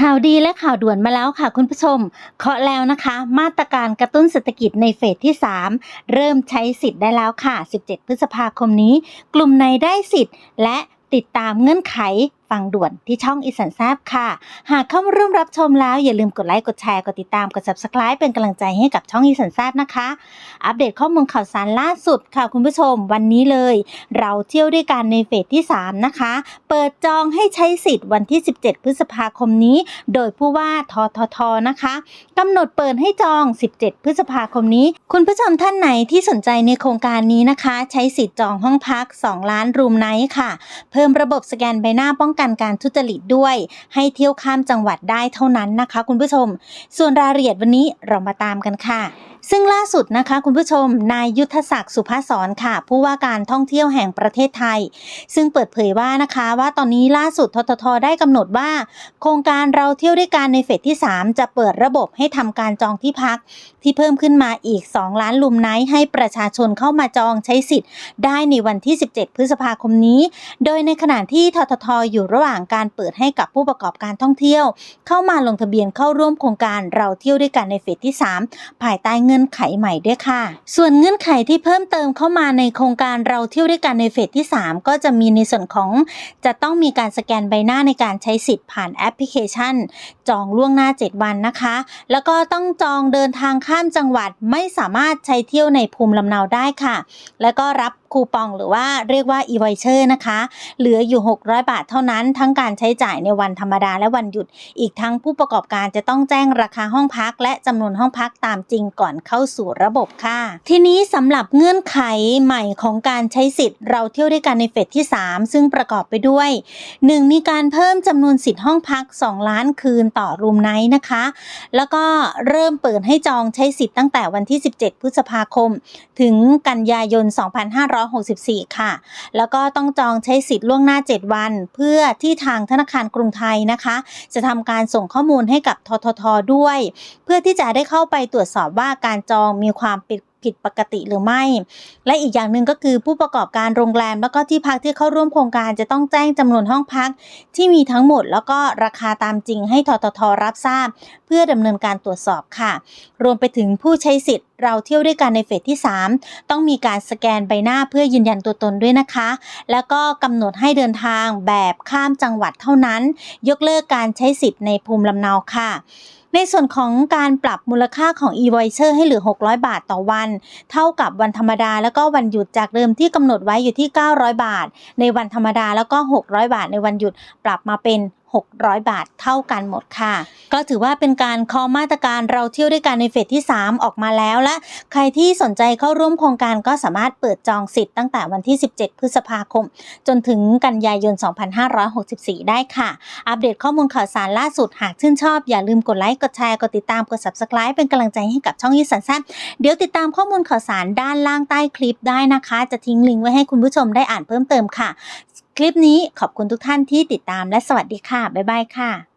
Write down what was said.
ข่าวดีและข่าวด่วนมาแล้วค่ะคุณผู้ชม เคาะแล้วนะคะ มาตรการกระตุ้นเศรษฐกิจในเฟสที่ 3 เริ่มใช้สิทธิ์ได้แล้วค่ะ 17 พฤษภาคมนี้ กลุ่มในได้สิทธิ์ และติดตามเงื่อนไขฟังด่วนที่ช่องอีสันแซบค่ะ หากเข้ามาร่วมรับชมแล้วอย่าลืมกดไลค์กดแชร์กดติดตามกด subscribe เป็นกำลังใจให้กับช่องอีสันแซบนะคะ อัปเดตข้อมูลข่าวสารล่าสุดค่ะคุณผู้ชมวันนี้เลย เราเที่ยวด้วยกันในเฟสที่ 3 นะคะ เปิดจองให้ใช้สิทธิ์วันที่ 17 พฤษภาคมนี้ โดยผู้ว่าทททนะคะกำหนดเปิดให้จอง 17 พฤษภาคมนี้ คุณผู้ชมท่านไหนที่สนใจในโครงการนี้นะคะ ใช้สิทธิ์จองห้องพัก 2 ล้านรูมไนท์ค่ะ เพิ่มระบบสแกนใบหน้าป้องกันการทุจริตด้วย ให้เที่ยวข้ามจังหวัดได้เท่านั้นนะคะ คุณผู้ชม ส่วนรายละเอียดวันนี้เรามาตามกันค่ะซึ่งล่าสุดนะคะคุณผู้ชม นายยุทธศักดิ์สุภาสอนค่ะ ผู้ว่าการท่องเที่ยวแห่งประเทศไทย ซึ่งเปิดเผยว่านะคะว่าตอนนี้ล่าสุดทททได้กำหนดว่า โครงการเราเที่ยวด้วยกันในเฟสที่ 3 จะเปิดระบบให้ทำการจองที่พัก ที่เพิ่มขึ้นมาอีก 2 ล้านลุมไนท์ให้ประชาชนเข้ามาจองใช้สิทธิ์ ได้ในวันที่ 17 พฤษภาคมนี้ โดยในขณะที่ทททอยู่ระหว่างการเปิดให้กับผู้ประกอบการท่องเที่ยว เข้ามาลงทะเบียนเข้าร่วมโครงการเราเที่ยวด้วยกันในเฟสที่ 3 ภายใต้เงื่อนื่อนไขใหม่ด้วยค่ะ ส่วนเงื่อนไขที่เพิ่มเติมเข้ามาในโครงการเราเที่ยวด้วยกันในเฟสที่ 3 ก็จะมีในส่วนของจะต้องมีการสแกนใบหน้าในการใช้สิทธิ์ผ่านแอปพลิเคชัน จองล่วงหน้า 7 วันนะคะ แล้วก็ต้องจองเดินทางข้ามจังหวัดไม่สามารถใช้เที่ยวในภูมิลำเนาได้ค่ะ แล้วก็รับคูปองหรือว่าเรียกว่า e-voucher นะคะ เหลืออยู่ 600 บาทเท่านั้น ทั้งการใช้จ่ายในวันธรรมดาและวันหยุด อีกทั้งผู้ประกอบการจะต้องแจ้งราคาห้องพัก และจำนวนห้องพักตามจริงก่อนเข้าสู่ระบบค่ะ ทีนี้สำหรับเงื่อนไขใหม่ของการใช้สิทธิ์เราเที่ยวด้วยกันในเฟสที่ 3 ซึ่งประกอบไปด้วย 1. มีการเพิ่มจำนวนสิทธิ์ห้องพัก 2 ล้านคืนต่อรูมไนท์นะคะ แล้วก็เริ่มเปิดให้จองใช้สิทธิ์ตั้งแต่วันที่ 17 พฤษภาคม ถึงกันยายน 2564 ค่ะ แล้วก็ต้องจองใช้สิทธิ์ล่วงหน้า 7 วัน เพื่อที่ทางธนาคารกรุงไทยนะคะ จะทำการส่งข้อมูลให้กับทททด้วย เพื่อที่จะได้เข้าไปตรวจสอบว่าการจองมีความผิดผิดปกติหรือไม่ และอีกอย่างหนึ่งก็คือผู้ประกอบการโรงแรม แล้วก็ที่พักที่เข้าร่วมโครงการจะต้องแจ้งจำนวนห้องพักที่มีทั้งหมด แล้วก็ราคาตามจริงให้ทททรับทราบเพื่อดำเนินการตรวจสอบค่ะ รวมไปถึงผู้ใช้สิทธิ์เราเที่ยวด้วยกันในเฟสที่ 3 ต้องมีการสแกนใบหน้าเพื่อยืนยันตัวตนด้วยนะคะ แล้วก็กำหนดให้เดินทางแบบข้ามจังหวัดเท่านั้น ยกเลิกการใช้สิทธิ์ในภูมิลำเนาค่ะในส่วนของการปรับมูลค่าของ e-voucher ให้เหลือ 600 บาทต่อวัน เท่ากับวันธรรมดาแล้วก็วันหยุดจากเดิมที่กำหนดไว้อยู่ที่ 900 บาท ในวันธรรมดาแล้วก็ 600 บาทในวันหยุดปรับมาเป็น 600 บาทเท่ากันหมดค่ะ ก็ถือว่าเป็นการคอมาตรการเราเที่ยวด้วยกันในเฟสที่ 3 ออกมาแล้วและ ใครที่สนใจเข้าร่วมโครงการก็สามารถเปิดจองสิทธิ์ตั้งแต่วันที่ 17 พฤษภาคม จนถึงกันยายน 2564 ได้ค่ะ อัปเดตข้อมูลข่าวสารล่าสุดหากชื่นชอบ อย่าลืมกดไลค์กดแชร์กดติดตามกด subscribe เป็นกำลังใจให้กับช่องยิสันแซบเดี๋ยวติดตามข้อมูลข่าวสารด้านล่างใต้คลิปได้นะคะ จะทิ้งลิงก์ไว้ให้คุณผู้ชมได้อ่านเพิ่มเติมค่ะ คลิปนี้ขอบคุณทุกท่านที่ติดตามและสวัสดีค่ะ บ๊ายบายค่ะ